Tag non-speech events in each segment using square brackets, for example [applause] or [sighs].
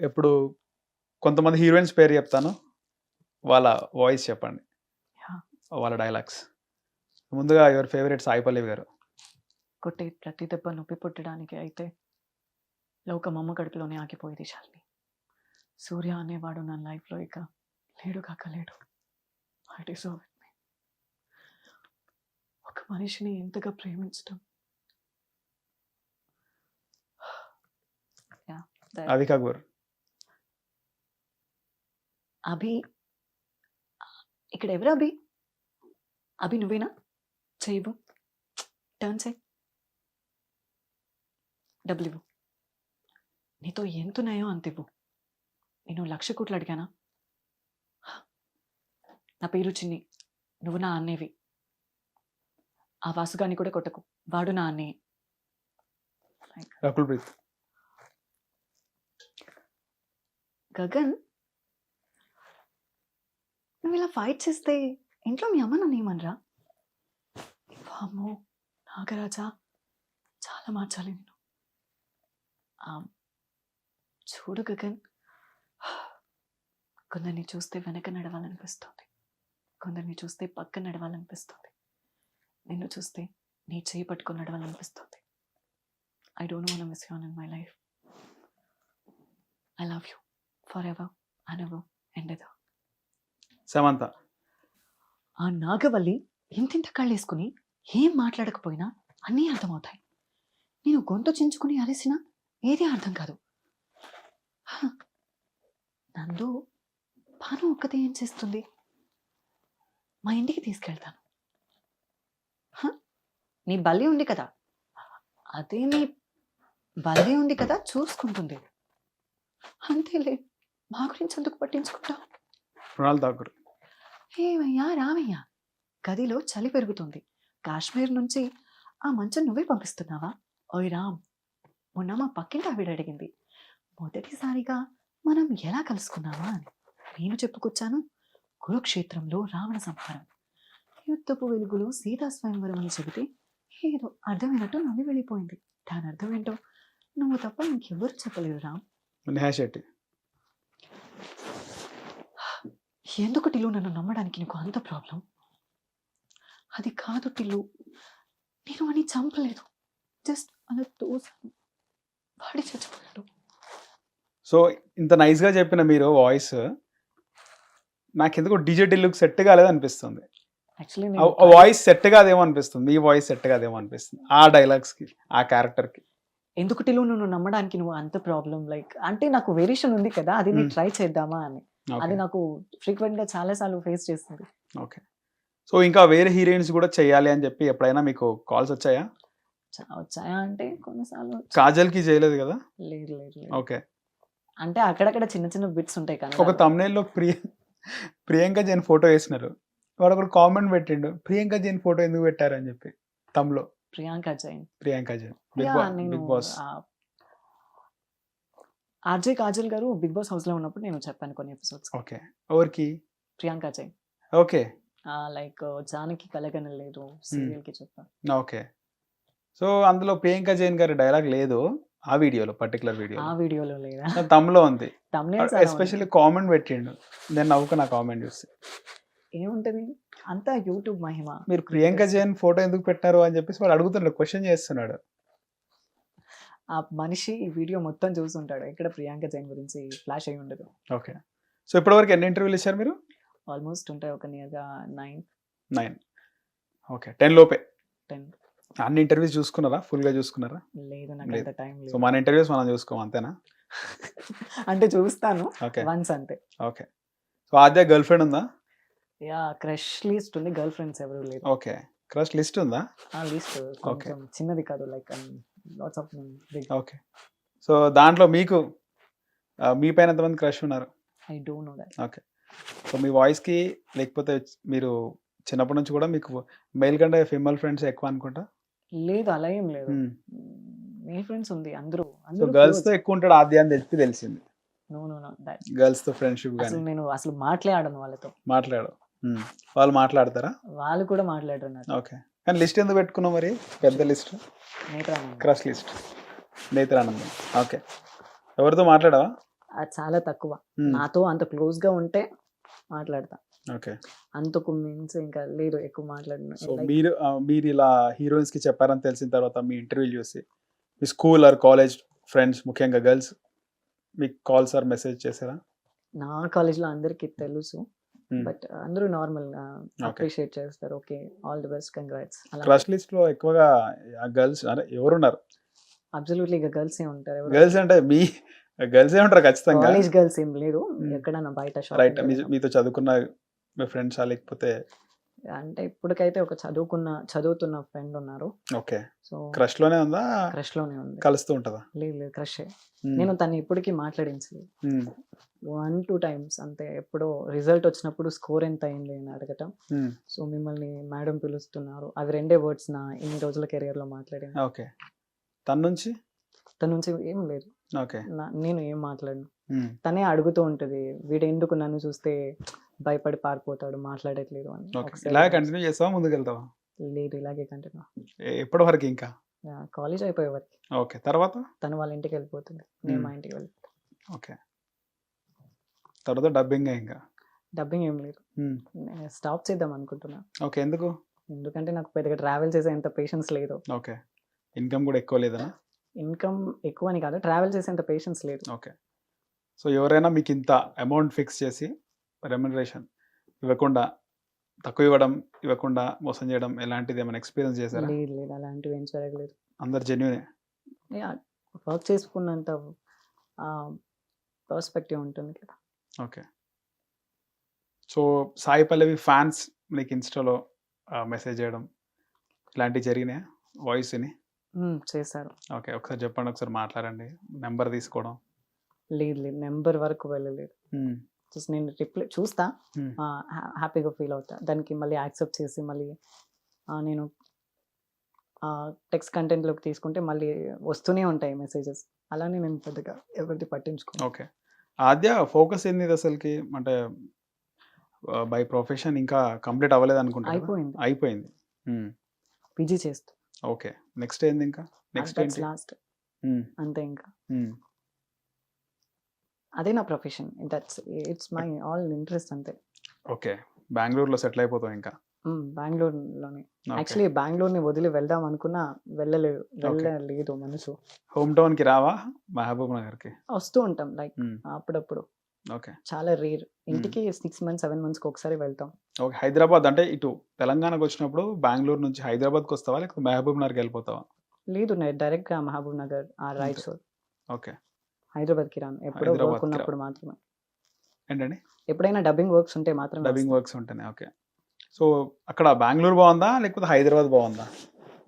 ఇప్పుడు కొంతమంది హీరోయిన్స్ పేరు చెప్తాను. వాళ్ళ వాయిస్ చెప్పండి. వాళ్ళ డైలాగ్స్. ముందుగా యువర్ ఫేవరెట్ సాయి పల్లవి గారు. కొట్టే ప్రతి దెబ్బ నొప్పి పుట్టడానికి అయితే లోకం అమ్మ కడుపులోనే ఆగిపోయేది శాలిని. సూర్య అనేవాడు నా లైఫ్‌లో ఇక లేడు కాక లేడు. I deserve it me. ఒక మనిషిని ఇంతగా ప్రేమించడం [sighs] అవిక గూర్. అభి ఇక్కడ ఎవరు అభి? అభి నువ్వేనా? చెయ్యివ్వు. టర్న్ చెయ్. డబ్బులివ్వు. నీతో ఎంతున్నాయో అంతివ్వు. నేను 1,00,000 కోట్లు అడిగానా? నా పేరు చిన్ని. నువ్వు నా అన్నేవి. ఆ వాసుగాన్ని కూడా కొట్టకు. వాడు నా ప్రీత్. గగన్ నువ్వు ఇలా ఫైట్ చేస్తే ఇంట్లో మీ అమ్మ నన్ను ఏమనరా? అమ్మో నాగరాజా చాలా మార్చాలి నేను చూడు గగన్ కొందరిని చూస్తే వెనక నడవాలనిపిస్తుంది. కొందరిని చూస్తే పక్క నడవాలనిపిస్తుంది. నిన్ను చూస్తే నీ చేయి పట్టుకొని నడవాలనిపిస్తుంది. I don't want miss you in my life. I love you for ever ever and ever. Samantha. ఆ నాగవల్లి ఇంతింత కళ్ళేసుకుని ఏం మాట్లాడకపోయినా అన్నీ అర్థమవుతాయి. నేను గొంతు చించుకుని అరిసినా ఏదీ అర్థం కాదు. నందు భాను ఒక్కతే ఏం చేస్తుంది? మా ఇంటికి తీసుకెళ్తాను. నీ బల్లి ఉంది కదా! అదే నీ బల్లి ఉంది కదా చూసుకుంటుంది. అంతేలే మా గురించి ఎందుకు పట్టించుకుంటావు? మృణాల్ ఠాకూర్. ఏమయ్యా రామయ్య? గదిలో చలి పెరుగుతుంది. కాశ్మీర్ నుంచి ఆ మంచం నువ్వే పంపిస్తున్నావా? ఓయ్ రామ్! మొన్న మా పక్కింటి ఆవిడ అడిగింది. మొదటిసారిగా మనం ఎలా కలుసుకున్నావా అని. నేను చెప్పుకొచ్చాను కురుక్షేత్రంలో రావణ సంహారం. యుద్ధపు వెలుగులో సీతాస్వయంవరం అని చెబితే ఏదో అర్థమైనట్టు నవ్వి వెళ్ళిపోయింది. దాని అర్థం ఏంటో నువ్వు తప్ప ఇంకెవ్వరు చెప్పలేరు రామ్. ఎందుకు టిల్లు నన్ను నమ్మడానికి నీకు అంత ప్రాబ్లం అది కాదు టిల్లు నేను వాడిని చంపలేదు జస్ట్ అలా తోసాను వాడి చచ్చిపోయాడు సో ఇంత నైస్‌గా చెప్పిన మీరు వాయిస్ నాకెందుకో డీజే టిల్లుకి సెట్ కాలేదనిపిస్తుంది. యాక్చువల్లీ ఆ ఆ వాయిస్ సెట్ కాదేమో అనిపిస్తుంది. మీ వాయిస్ సెట్ కాదేమో అనిపిస్తుంది. ఆ డైలాగ్స్‌కి, ఆ క్యారెక్టర్‌కి. ఎందుకు టిల్లు నువ్వు నమ్మడానికి నువ్వు అంత ప్రాబ్లం లైక్ అంటే నాకు వేరియేషన్ ఉంది కదా అది నేను. ట్రై చేద్దామా అని అది. నాకు ఫ్రీక్వెంట్గా చాలా సార్లు ఫేస్ చేస్తుంది ఓకే. సో ఇంకా వేరే హీరోయిన్స్ కూడా చేయాలి అని చెప్పి ఎప్పుడైనా మీకు కాల్స్ వచ్చాయా? వచ్చాయా అంటే కొన్నిసార్లు వచ్చాయి. కాజల్‌కి చేయలేదు కదా? లేదు లేదు ఓకే. అంటే అక్కడక్కడ చిన్న చిన్న బిట్స్ ఉంటాయి కానీ ఒక thumbnail లో ప్రియ ప్రియాంక జైన్ ఫోటో వేసినారు. వాడు ఒకడు కామెంట్ పెట్టిండు. ప్రియాంక జైన్ ఫోటో ఎందుకు పెట్టారు అని చెప్పి. తమ్లో Priyanka Jain Priyanka Jain. Bigg Boss. RJ Kajal garu Bigg Boss హౌస్లో ఉన్నప్పుడు నేను చెప్పాను కొన్ని ఎపిసోడ్స్ ఓకే. ఎవరికి? ప్రియాంక జైన్ ఓకే. లైక్ జానకి కలగనలేదు సీరియల్కి చెప్పాను ఓకే. సో అందులో ప్రియాంక జైన్ గారి డైలాగ్ లేదు. ఆ వీడియోలో పర్టిక్యులర్ ఆ వీడియోలో. లేదా తమ్లో ఉంది. ఎస్పెషల్లీ కామెంట్ పెట్టిండు. నేను నవ్వుకున్న కామెంట్ చూసి. ఏముంటది అంతా యూట్యూబ్ మహిమ మీరు ప్రియాంక జైన్ ఫోటో ఎందుకు పెట్టారు అని చెప్పేసి వాడు అడుగుతున్నాడు. క్వశ్చన్ చేస్తున్నాడు. ఆ మనిషి ఈ వీడియో మొత్తం చూసుంటాడు ఇక్కడ ప్రియాంక జైన్ గురించి ఫ్లాష్ అయి ఉండదు ఓకే. సో ఇప్పటివరకు ఎన్ని ఇంటర్వ్యూలు ఇచ్చారు మీరు? ఆల్మోస్ట్ ఉంటాయి ఒక నియర్గా నైన్ 9. ఓకే. 10 లోపే. టెన్ అన్ని ఇంటర్వ్యూస్ చూసుకున్నారా? ఫుల్‌గా చూసుకున్నారా? లేదు నాకు లేదు. అంత టైం సో లేదు మన ఇంటర్వ్యూస్ మనం చూసుకోం అంతేనా? [laughs] అంటే చూస్తాను ఓకే. వన్స్ అంతే okay. So Aadya girlfriend ఉందా? యా క్రష్ లిస్ట్ ఉంది గర్ల్ ఫ్రెండ్స్ ఎవరు లేరు ఓకే. క్రష్ లిస్ట్ ఉందా? ఆ లిస్ట్ కొంచెం చిన్నది కాదు like lots of big okay. So దాంట్లో మీకు మీ పైన ఎంతమంది క్రష్ ఉన్నారు? I don't know that okay. So మీ వాయిస్‌కి లేకపోతే మీరు చిన్నప్పటి నుంచి కూడా మీకు మేల్ కంటే ఫీమేల్ ఫ్రెండ్స్ ఎక్కువ అనుకుంటా? లేదు అలా ఏం లేదు హ్మ్. మీ ఫ్రెండ్స్ ఉంది అందరూ సో అందరూ గర్ల్స్‌తో ఎక్కువ ఉంటాడు ఆద్య అని తెలిసింది. నో నో నో దట్ గర్ల్స్‌తో ఫ్రెండ్‌షిప్ అసలు గాని నేను అసలు మాట్లాడను వాళ్ళతో మాట్లాడు. వాళ్ళు మాట్లాడతారా? వాళ్ళు కూడా మాట్లాడరు ఓకే. కానీ లిస్ట్ ఎందుకు పెట్టుకున్నావు మరి? పెద్ద లిస్ట్. Crush list. నేత్రానందం. ఓకే. ఎవరితో మాట్లాడావా? అది చాలా తక్కువ నాతో అంత క్లోజ్గా ఉంటే మాట్లాడతా ఓకే అంతకు మించి ఇంకా లేదు ఎక్కువ మాట్లాడిన సో మీరు మీరు ఇలా హీరోయిన్స్కి చెప్పారని తెలిసిన తర్వాత మీ ఇంటర్వ్యూ చూసి మీ స్కూల్ ఆర్ కాలేజ్ ఫ్రెండ్స్ ముఖ్యంగా గర్ల్స్ మీకు కాల్స్ ఆర్ మెసేజ్ చేశారా నా కాలేజ్లో అందరికి తెలుసు. బట్ అందరూ నార్మల్ అప్రిషియేట్ చేస్తారు. Okay all the best congrats. Crush లిస్ట్లో ఎక్కువగా గర్ల్స్ అంటే ఎవరున్నారు? అబ్సల్యూట్లీ ఇక గర్ల్స్ ఏ ఉంటారు గర్ల్స్ అంటే మీ గర్ల్స్ ఏ ఉంటారు ఖచ్చితంగా. కాలేజ్ గర్ల్స్ ఏం లేరు. ఎక్కడన్నా బయట రైట్. షాప్ మీతో చదువుకున్న మీ ఫ్రెండ్స్ లేకపోతే అంటే ఇప్పటికైతే ఒక చదువుకున్న చదువుతున్న ఫ్రెండ్ ఉన్నారు. ఓకే. సో క్రష్లోనే ఉందా? క్రష్లోనే ఉంది. కలుస్తూ ఉంటుందా? లేదు లేదు క్రష్ నేను తను ఇప్పటికీ మాట్లాడించలేదు. ఉమ్, వన్ టూ టైమ్స్ అంతే. ఎప్పుడో రిజల్ట్ వచ్చినప్పుడు స్కోర్ ఎంత అయింది అని అడగటం. సో మిమ్మల్ని మేడం పిలుస్తున్నారు. అవి రెండే వర్డ్స్ నా ఇన్ని రోజుల కెరియర్లో మాట్లాడాను. ఓకే. తన నుంచి తన నుంచి ఏం లేదు. ఓకే. నా- నేను ఏం మాట్లాడను. తనే అడుగుతూ ఉంటది వీడు ఎందుకు నన్ను చూస్తే భయపడి పారిపోతాడు మాట్లాడట్లేదు అని. ఓకే. ఒకసారి ఇలా కంటిన్యూ చేస్తావా ముందుకు వెళ్తావా లేదు ఇలాగే కంటిన్యూ. ఎప్పటి వరకు ఇంకా? కాలేజ్ అయిపోయే వరకు. ఓకే. తర్వాత? తను వాళ్ళ ఇంటికి వెళ్ళిపోతుంది. నేను మా. ఇంటికి వెళ్ళిపోతాను ఓకే. తర్వాత డబ్బింగ్ ఇంకా? డబ్బింగ్ ఏం లేదు. స్టాప్ చేద్దాం అనుకుంటున్నా. ఓకే. ఎందుకు? ఎందుకంటే నాకు పెద్దగా ట్రావెల్ చేసే ఎంత పేషెన్స్ లేదు. ఓకే. ఇన్కమ్ కూడా ఎక్కువ లేదనా? ఇన్కమ్ ఎక్కువ అని కాదు ట్రావెల్ చేసేంత పేషెన్స్ లేదు. ఓకే. సో ఎవరైనా మీకు ఇంత అమౌంట్ ఫిక్స్ చేసి రెమ్యునరేషన్ ఇవ్వకుండా తక్కువ ఇవ్వడం ఇవ్వకుండా మోసం చేయడం ఎలాంటిది ఏమైనా ఎక్స్పీరియన్స్ చేశారా? లేదు లేదు. అలాంటివి ఏం జరగలేదు. అందరు జెన్యునే వర్క్ చేసుకున్నంత పర్స్పెక్టివ్ ఉంటుంది కదా. Okay. So Sai Pallavi fans నీకు ఇన్స్టాలో మెసేజ్ చేయడం ఇలాంటివి జరిగినాయా? వాయిస్ని చేశారు. ఓకే ఒకసారి చెప్పండి ఒకసారి మాట్లాడండి. నెంబర్ తీసుకోవడం. లేదు లేదు. నెంబర్ వరకు వెళ్ళలేదు. జస్ట్ నేను రిప్లై చూస్తా. హ్యాపీగా ఫీల్ అవుతా. దానికి మళ్ళీ యాక్సెప్ట్ చేసి మళ్ళీ నేను టెక్స్ట్ కంటెంట్లోకి తీసుకుంటే మళ్ళీ వస్తూనే ఉంటాయి మెసేజెస్. అలానే నేను పెద్దగా ఎవరిది పట్టించుకోను. ఓకే. ఆద్య ఫోకస్ ఏంది అసలుకి? అంటే బై ప్రొఫెషన్ ఇంకా కంప్లీట్ అవ్వలేదు అనుకుంటా? అయిపోయింది. అయిపోయింది. పీజీ చేస్తూ. ఓకే. నెక్స్ట్ ఏంది ఇంకా? నెక్స్ట్ లాస్ట్ అంతే ఇంకా. అదే నా profession. That's it's my all interest అంతే. ఓకే. బెంగళూరులో సెటిల్ అయిపోతాం ఇంకా? బెంగళూరులోనే. యాక్చువల్లీ బెంగళూరుని వదిలి వెళ్దాం అనుకున్నా వెళ్ళలేదు వెళ్ళలేదు మనసు. హోమ్ టౌన్కి రావా? మహబూబ్ నగర్కి వస్తూ ఉంటాం లైక్ అప్పుడప్పుడు. ఓకే. చాలా రేర్ ఇంటికి సిక్స్ మంత్స్ సెవెన్ మంత్స్కి ఒకసారి వెళ్తాం. ఓకే. హైదరాబాద్ అంటే ఇటు తెలంగాణకు వచ్చినప్పుడు బెంగళూరు నుంచి హైదరాబాద్కి వస్తావా? లేకపోతే మహబూబ్ నగర్కి వెళ్ళిపోతావా? లేదు నేను డైరెక్ట్గా మహబూబ్ నగర్ ఆ రైట్ సోర్ ఓకే. హైదరాబాద్కి రాను. ఎప్పుడో హైదరాబాద్కి వర్క్ రా. ఉన్నప్పుడు మాత్రమే. ఏంటండి? ఎప్పుడైనా డబ్బింగ్ వర్క్స్ ఉంటే మాత్రమే డబ్బింగ్ వర్క్స్ ఉంటేనే ఓకే. సో అక్కడ బెంగళూరు బాగుందా లేకపోతే హైదరాబాద్ బాగుందా?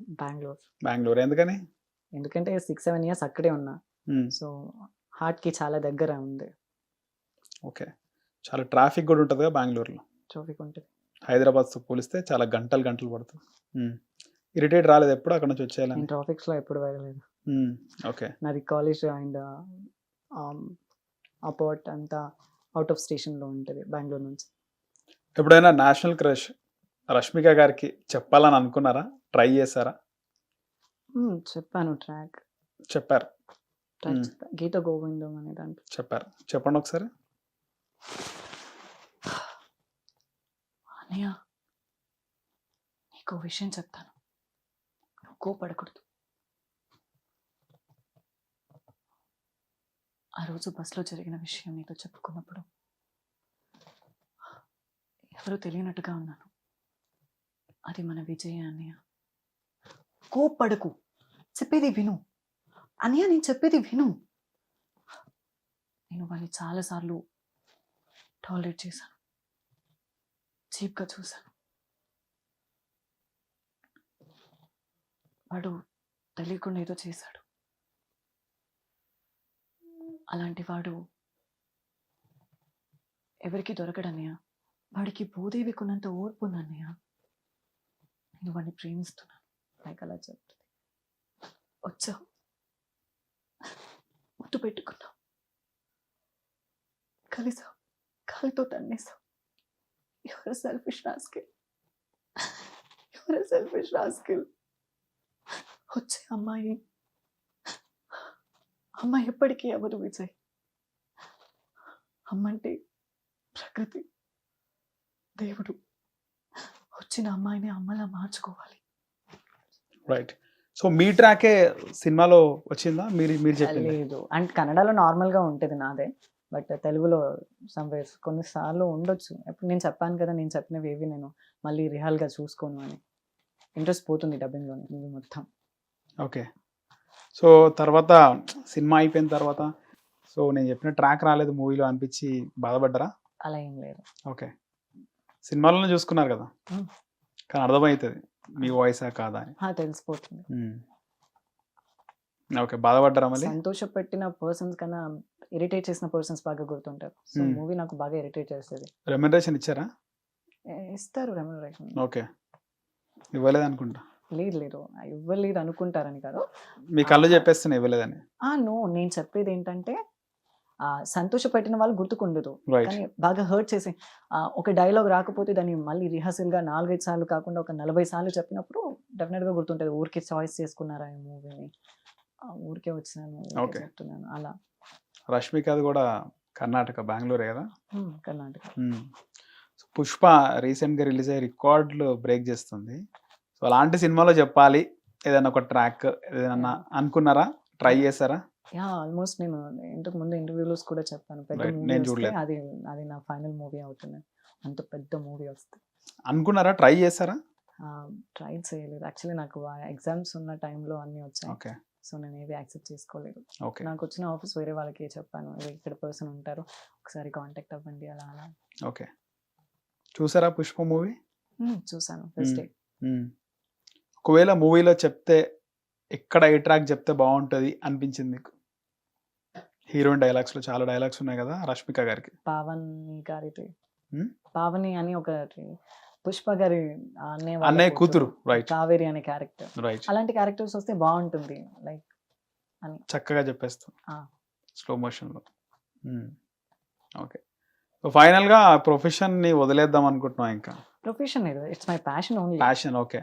బెంగళూరు. బెంగళూరు. ఎందుకని? ఎందుకంటే సిక్స్ సెవెన్ ఇయర్స్ అక్కడే ఉన్నా. సో హార్ట్కి చాలా దగ్గర ఉంది. ఓకే. చాలా ట్రాఫిక్ కూడా ఉంటుంది కదా బెంగళూరులో. ట్రాఫిక్ ఉంటుంది. హైదరాబాద్తో పోలిస్తే చాలా గంటలు గంటలు పడుతుంది. ఇరిటేట్ రాలేదు ఎప్పుడు అక్కడ నుంచి వచ్చేయాలని? నేను ట్రాఫిక్స్లో ఎప్పుడు వెళ్ళలేదు. ఓకే. నాది కాలేజ్ అండ్ అపోర్ట్ అంతా అవుట్ ఆఫ్ స్టేషన్లో ఉంటుంది బెంగళూరు నుంచి. ఎప్పుడైనా నేషనల్ క్రష్ రష్మిక గారికి చెప్పాలని అనుకున్నారా? ట్రై చేశారా? చెప్పాను ట్రాక్. చెప్పారు. గీత గోవిందం అనే దాంట్లో. చెప్పారు. చెప్పండి ఒకసారి. అన్నయ్య నీకు విషయం చెప్తాను. నువ్వు కోపడకూడదు. ఆ రోజు బస్సులో జరిగిన విషయం నీతో చెప్పుకున్నప్పుడు ఎవరో తెలియనట్టుగా ఉన్నాను. అది మన విజయ అన్నయ్య? కోపడకు చెప్పేది విను. అన్నయ్య నేను చెప్పేది విను. నేను వాడిని చాలాసార్లు టాలరేట్ చేశాను. చీప్గా చూశాను. వాడు తెలియకుండా ఏదో చేశాడు. అలాంటి వాడు ఎవరికి దొరకడన్నయ్య? వాడికి భూదేవికున్నంత ఓర్పు ఉందన్నయ్య? నేను వాడిని ప్రేమిస్తున్నాను. లైక్ అలా చెప్తుంది వచ్చావు ముద్దు పెట్టుకున్నావు కలిసావు. కాలితో తన్నేసావు. You're selfish rascal your selfish rascal వచ్చే అమ్మాయి అమ్మాయి ఎప్పటికీ అవ్వదు విజయ్? అమ్మంటే ప్రకృతి దేవుడు. వచ్చిన అమ్మాయిని అమ్మలా మార్చుకోవాలి. రైట్ సో మీ ట్రాకే సినిమాలో వచ్చిందా? మీరు మీరు చెప్పింది. లేదు. అంటే కన్నడలో నార్మల్గా ఉంటుంది నాదే. బట్ తెలుగులో సమ్వేర్స్ కొన్నిసార్లు ఉండొచ్చు. ఇప్పుడు నేను చెప్పాను కదా నేను చెప్పినవి ఏవి నేను మళ్ళీ రిహాల్గా చూసుకోను అని. ఇంట్రెస్ట్ పోతుంది డబ్బింగ్లో మూవీ మొత్తం. ఓకే సో తర్వాత సినిమా అయిపోయిన తర్వాత సో నేను చెప్పిన ట్రాక్ రాలేదు మూవీలో అనిపించి బాధపడ్డరా? అలా ఏం లేదు. ఓకే. సినిమాలోనే చూసుకున్నారు కదా. కానీ అర్థమవుతుంది మీ వాయిసా కాదా అని. తెలిసిపోతుంది. ఓకే బాధపడ్డరా మళ్ళీ? సంతోష పెట్టిన పర్సన్స్ కన్నా ఇరిటేట్ చేసిన పర్సన్స్ బాగా గుర్తుంటారు. సో. మూవీ నాకు బాగా ఇరిటేట్ చేస్తుంది. రెమ్యునరేషన్ ఇచ్చారా? ఇస్తారు రెమ్యునరేషన్ ఓకే. ఇవ్వలేదు అనుకుంటా లేదు లేదు. ఇవ్వలేదు అనుకుంటారని కాదు. మీ కళ్ళు చెప్పేస్తున్నా ఇవ్వలేదని? ఆ నో. నేను చెప్పేది ఏంటంటే ఆ, సంతోషపెట్టిన వాళ్ళు గుర్తుకుండదు. కానీ బాగా హర్ట్ చేసి ఒక డైలాగ్ రాకపోతే దాన్ని మళ్ళీ రిహర్సల్గా నాలుగైదు సార్లు కాకుండా ఒక నలభై సార్లు చెప్పినప్పుడు డెఫినెట్గా గుర్తుంటది. ఊరికే చాయిస్ చేసుకున్నారా ఈ మూవీని ఊరికే వచ్చినాను. చెప్తున్నాను అలా. రష్మికది కూడా కర్ణాటక బెంగళూరే కదా? కర్ణాటక. పుష్ప రీసెంట్గా రిలీజ్ అయ్యే రికార్డులు బ్రేక్ చేస్తుంది. సో అలాంటి సినిమాలో చెప్పాలి. ఏదైనా ఒక ట్రాక్ ఏదైనా అనుకున్నారా? ట్రై చేశారా? యా ఆల్మోస్ట్ నేను ఇంతకు ముందు ఇంటర్వ్యూలోస్ కూడా చెప్పాను. పెద్ద మూవీ వస్తే. అది అది నా ఫైనల్ మూవీ అవుతుంది. అంత పెద్ద మూవీ వస్తే. అనుకున్నారా? ట్రై చేశారా? ట్రై చేయలేదు. యాక్చువల్లీ నాకు ఎగ్జామ్స్ ఉన్న టైంలో అన్నీ వచ్చాయి. ఓకే. సో నేను ఏవి యాక్సెప్ట్ చేసుకోలేదు. ఓకే. నాకు వచ్చిన ఆఫీస్ వేరే వాళ్ళకి చెప్పాను. "ఇది ఇక్కడ పర్సన్ ఉంటారు. ఒకసారి కాంటాక్ట్ అవ్వండి అలా అలా. ఓకే. చూసారా పుష్ప మూవీ? చూసాను. First day. ఒకవేళ మూవీలో చెప్తే ఎక్కడ ఏ ట్రాక్ చెప్తే బాగుంటుంది అనిపించింది మీకు హీరోయిన్ డైలాగ్స్లో చాలా డైలాగ్స్ ఉన్నాయి కదా రష్మిక గారికి. పావని గారిది. హ్మ్? పావని అని ఒకటి పుష్ప గారి అన్నయ్య కూతురు. రైట్ కావేరి అనే క్యారెక్టర్ రైట్ అలాంటి క్యారెక్టర్స్ వస్తే బాగుంటుంది లైక్ చక్కగా చెప్పేస్తాం. స్లో మోషన్లో ఓకే సో ఫైనల్గా ఆ ప్రొఫెషన్ని వదిలేద్దాం అనుకుంటున్నాం ఇంకా? Profession it's my passion only passion okay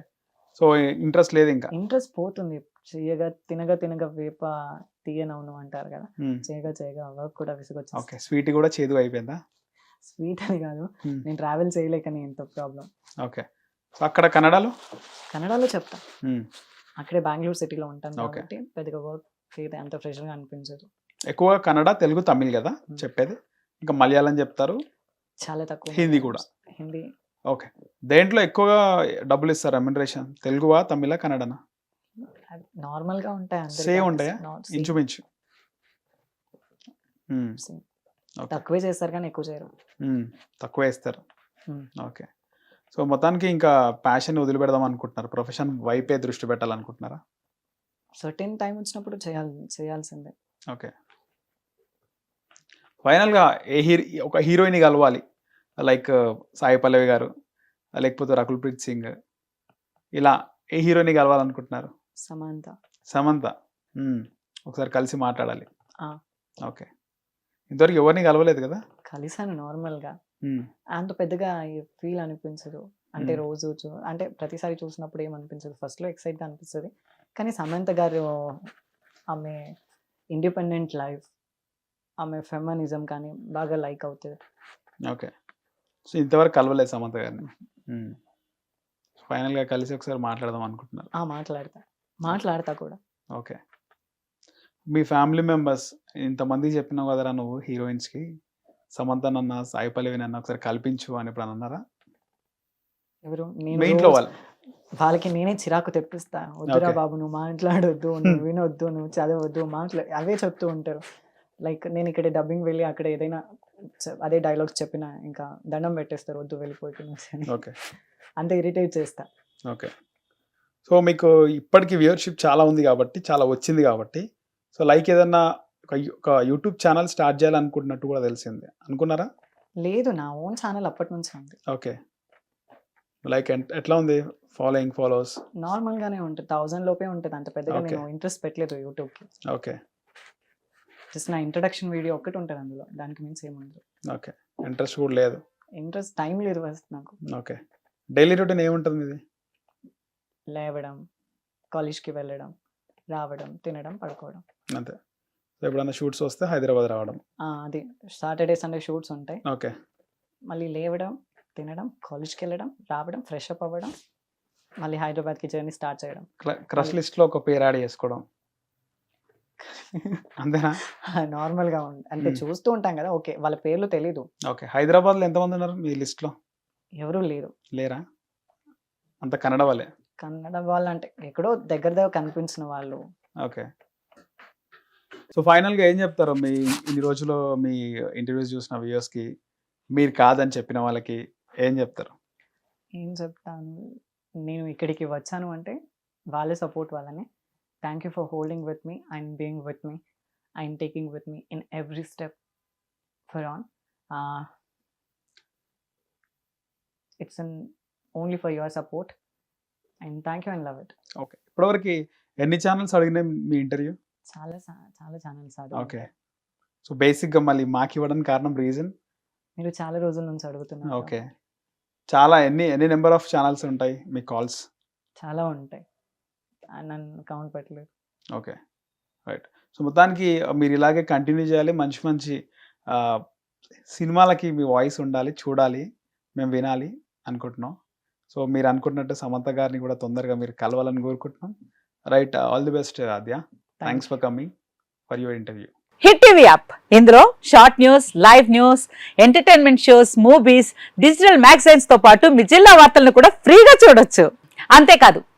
so interest లేదు ఇంకా. ఇంట్రెస్ట్ పోతుంది. చేయగా తినగా తినగా వేప తీయనవును అంటారు కదా. చేయగా చేయగా వర్క్ కూడా విసుగొచ్చేస్తుంది ఓకే. స్వీట్ కూడా చేదు అయిపోయిందా? స్వీట్ అని కాదు. నేను ట్రావెల్ చేయలేకని ఎంత ప్రాబ్లం. ఓకే. సో అక్కడ కన్నడలో? కన్నడలో చెప్తా. అక్కడే బెంగళూరు సిటీలో ఉంటాను. కాబట్టి పెద్దగా వర్క్ అయితే అంత ఫ్రెష్గా అనిపించదు. ఎక్కువగా కన్నడ తెలుగు తమిళ్ కదా. చెప్పేది? ఇంకా మలయాళం చెప్తారు. చాలా తక్కువ హిందీ కూడా. హిందీ. ఓకే. దేంట్లో ఎక్కువగా డబ్బులు ఇస్తారు రెమ్యునరేషన్? తెలుగువా తమిళ కన్నడనా? నార్మల్గా ఉంటాయి practice. ఉంటాయా? ఇంచుమించు. ఓకే తక్కువే చేస్తారు కానీ ఎక్కువ చేయరు. మ్మ్. తక్కువ ఇస్తారు. ఓకే సో మొత్తానికి ఇంకా ప్యాషన్ వదిలిపెడదాం అనుకుంటున్నారు. ప్రొఫెషన్ వైపే దృష్టి పెట్టాలనుకుంటున్నారా? సర్టెన్ టైం వచ్చినప్పుడు చేయాలి చేయాల్సిందే. ఓకే ఫైనల్గా ఏ హీరో ఒక హీరోయిన్ కలవాలి. లైక్ సాయి పల్లవి గారు. లేకపోతే రకుల్ ప్రీత్ సింగ్ ఇలా ఏ హీరోయిన్ కలవాలనుకుంటున్నారు సమాంత. సమంత. ఒకసారి కలిసి మాట్లాడాలి. ఓకే. ఇంతవరకు ఎవరిని కలవలేదు కదా? కలిసాను నార్మల్గా మ్మ్. అంత పెద్దగా ఫీల్ అనిపించదు. అంటే. రోజు అంటే ప్రతిసారి చూసినప్పుడు ఏమనిపించదు? ఫస్ట్లో ఎక్సైట్గా అనిపిస్తుంది. కానీ సమంత గారు ఆమె ఇండిపెండెంట్ లైఫ్ ఆమె ఫెమనిజం కానీ బాగా లైక్ అవుతుంది. ఓకే. సో ఇంతవరకు కలవలేదు సమంత గారిని. మ్మ్. ఫైనల్గా కలిసి ఒకసారి మాట్లాడదాం అనుకుంటున్నారు. ఆ మాట్లాడతా. మాట్లాడతా కూడా. ఓకే. మీ ఫ్యామిలీ మెంబర్స్ ఇంతమంది చెప్పినావు కదరా నువ్వు హీరోయిన్స్కి? సమంత నన్న సాయి పల్లవి నన్న ఒకసారి కల్పించు అని ఇప్పుడు అన్నారా? ఎవరు? మీ ఇంట్లో వాళ్ళు. వాళ్ళకి నేనే చిరాకు తెప్పిస్తా. వద్దురా. బాబు నువ్వు మాట్లాడొద్దు [laughs] నువ్వు వినొద్దు నువ్వు చదవద్దు మాట్లా అవే చెప్తూ ఉంటారు. లైక్ నేను ఇక్కడ డబ్బింగ్ వెళ్ళి అక్కడ ఏదైనా అదే డైలాగ్స్ చెప్పిన ఇంకా దండం పెట్టేస్తారు వద్దు వెళ్ళిపోయి ఓకే. అంత ఇరిటేట్ చేస్తా. ఓకే. సో మీకు ఇప్పటికి వ్యూవర్షిప్ చాలా ఉంది కాబట్టి చాలా వచ్చింది కాబట్టి సో లైక్ ఏదన్నా ఒక యూట్యూబ్ ఛానల్ స్టార్ట్ చేయాలనుకుంటున్నట్టు కూడా తెలిసింది. అనుకున్నారా? లేదు నా ఓన్ ఛానల్ అప్పటి నుంచి ఉంది. ఓకే. లైక్ ఎట్లా ఉంది? ఫాలోయింగ్ ఫాలోవర్స్ నార్మల్ గానే ఉంటుంది. థౌసండ్ లోపే ఉంటుంది. అంత పెద్దగా. నేను ఇంట్రెస్ట్ పెట్టలేదు యూట్యూబ్కి. ఓకే. జస్ట్ నా ఇంట్రడక్షన్ వీడియో ఒక్కటి ఉంటుంది అందులో. దానికి మించి ఏముండదు. ఓకే ఇంట్రెస్ట్ కూడా లేదు. ఇంట్రెస్ట్ టైం లేదు ఫస్ట్ నాకు. ఓకే డైలీ రొటీన్ ఏముంటుంది మీది? లేవడం కాలేజ్కి వెళ్ళడం రావడం తినడం పడుకోవడం. అంతే. సో ఎప్పుడైనా షూట్స్ వస్తే హైదరాబాద్ రావడం. ఆ, అది. సాటర్డే సండే షూట్స్ ఉంటాయి. ఓకే మళ్ళీ లేవడం తినడం కాలేజ్కి వెళ్ళడం రావడం ఫ్రెష్ అప్ అవ్వడం మళ్ళీ హైదరాబాద్కి జర్నీ స్టార్ట్ చేయడం. క్రష్ లిస్ట్లో ఒక పేరు యాడ్ చేసుకోవడం. అంతేనా? నార్మల్గా ఉంది అంటే. చూస్తూ ఉంటాం కదా ఓకే వాళ్ళ పేర్లు తెలీదు. ఓకే హైదరాబాద్లో ఎంతమంది ఉన్నారు మీ లిస్ట్లో ఎవరూ లేరు. లేరా? అంత కన్నడ వాళ్ళే? కన్నడ వాళ్ళు అంటే ఎక్కడో దగ్గర దగ్గర కనిపించిన వాళ్ళు. ఓకే. సో ఫైనల్గా ఏం చెప్తారు? మీ ఇన్ని రోజులు మీ ఇంటర్వ్యూస్ చూసిన వ్యూయర్స్కి మీరు కాదని చెప్పిన వాళ్ళకి ఏం చెప్తారు? ఏం చెప్తాను? నేను ఇక్కడికి వచ్చాను అంటే వాళ్ళే సపోర్ట్ వాళ్ళని. Thank you for holding with me and being with me and taking with me in every step for on it's an only for your support and thank you and love it okay ఇప్పటివరకు ఎన్ని channels అడిగినాయి మీ interview చాలా చాలా channels okay so బేసిక్గా మళ్ళీ మాకు ఇవ్వడానికి కారణం reason మీరు చాలా రోజుల నుంచి అడుగుతున్నారు. ఓకే చాలా ఎన్ని ఎన్ని నెంబర్ ఆఫ్ ఛానల్స్ ఉంటాయి మీ కాల్స్ చాలా ఉంటాయి. నన్ను కౌంట్ పెట్టలేదు. ఓకే. రైట్. సో మొత్తానికి మీరు ఇలాగే కంటిన్యూ చేయాలి. మంచి మంచి సినిమాలకి మీ వాయిస్ ఉండాలి చూడాలి మేము వినాలి అనుకుంటున్నాం. సో మీరు అనుకుంటున్నట్టు సమంత గారిని కూడా తొందరగా మీరు కలవాలని కోరుకుంటున్నాం. Right. All the best Aadya. Thanks for coming for your interview Hit TV app ఇందులో short news live news entertainment shows movies digital మ్యాగజైన్స్తో పాటు మీ జిల్లా వార్తలను కూడా ఫ్రీగా చూడొచ్చు. అంతేకాదు